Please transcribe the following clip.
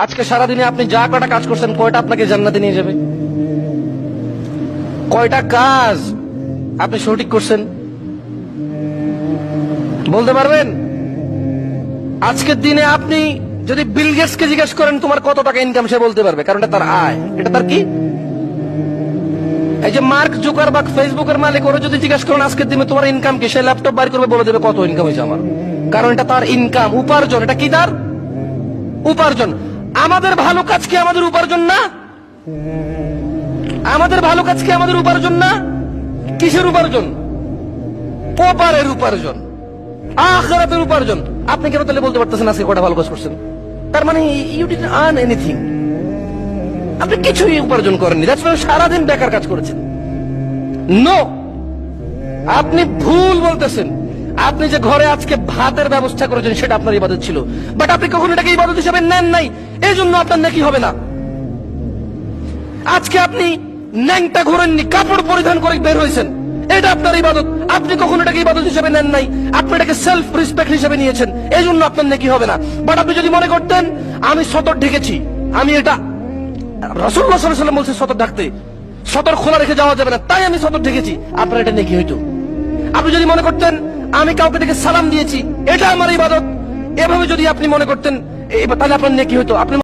আজকে সারাদিনে আপনি যা কটা কাজ করছেন, কয়টা আপনাকে জান্নাতে নিয়ে যাবে? কয়টা কাজ আপনি সঠিক করছেন? বলতে পারবেন? আজকের দিনে আপনি যদি বিল গেটসকে জিজ্ঞেস করেন, তোমার কত টাকা ইনকাম সে বলতে পারবে, কারণ এটা তার আয়। এটা তার কি? এই যে মার্ক জুকারবার্গ ফেসবুকের মালিক, ওরা যদি জিজ্ঞেস করেন, আজকের দিনে তোমার ইনকাম কি, সে ল্যাপটপ বার করবে, বলে দেবে কত ইনকাম হয়েছে আমার। কারণ এটা তার ইনকাম উপার্জন। এটা কি তার? উপার্জন। আমাদের ভালো কাজ কি আমাদের উপার্জন না? আমাদের ভালো কাজ কি আমাদের উপার্জন না? কিসের উপার্জন? পোপারের উপার্জন। আখরাতের উপার্জন। আপনি কেন তাহলে বলতে পারতেছেন আজকে কটা ভালো কাজ করছেন? তার মানে ইউ ডিড আর্ন এনিথিং আপনি কিছুই উপার্জন করেননি। দ্যাটস সারাদিন বেকার কাজ করেছেন। নো আপনি ভুল বলতেছেন। আপনি যে ঘরে আজকে ভাতের ব্যবস্থা করেছেন, সেটা আপনার ইবাদত ছিল। বাট আপনি কখনো এটাকে ইবাদত হিসেবে নেন নাই। এই জন্য আপনার নাকি হবে না। আজকে আপনি ন্যাংটা ঘোরেননি, কাপড় পরিধান করে বের হয়েছেন। এটা আপনার ইবাদত। আপনি কখনো এটাকে ইবাদত হিসেবে নেন নাই। আপনি এটাকে সেলফ রেসপেক্ট হিসেবে নিয়েছেন। এই জন্য আপনার নাকি হবে না। বাট আপনি যদি মনে করতেন, আমি সতর ঢেকেছি। আমি এটা রসুল্লাহ সাল্লাম বলছে সতর ঢাকতে। সতর খোলা রেখে যাওয়া যাবে না। তাই আমি সতর ঢেকেছি। আপনার এটা নাকি হইতো? আপনি যদি মনে করতেন, আমি কাউকে দেখে সালাম দিয়েছি, এটা আমার ইবাদত। এভাবে যদি আপনি মনে করতেন তাহলে আপনার নেকি হতো আপনি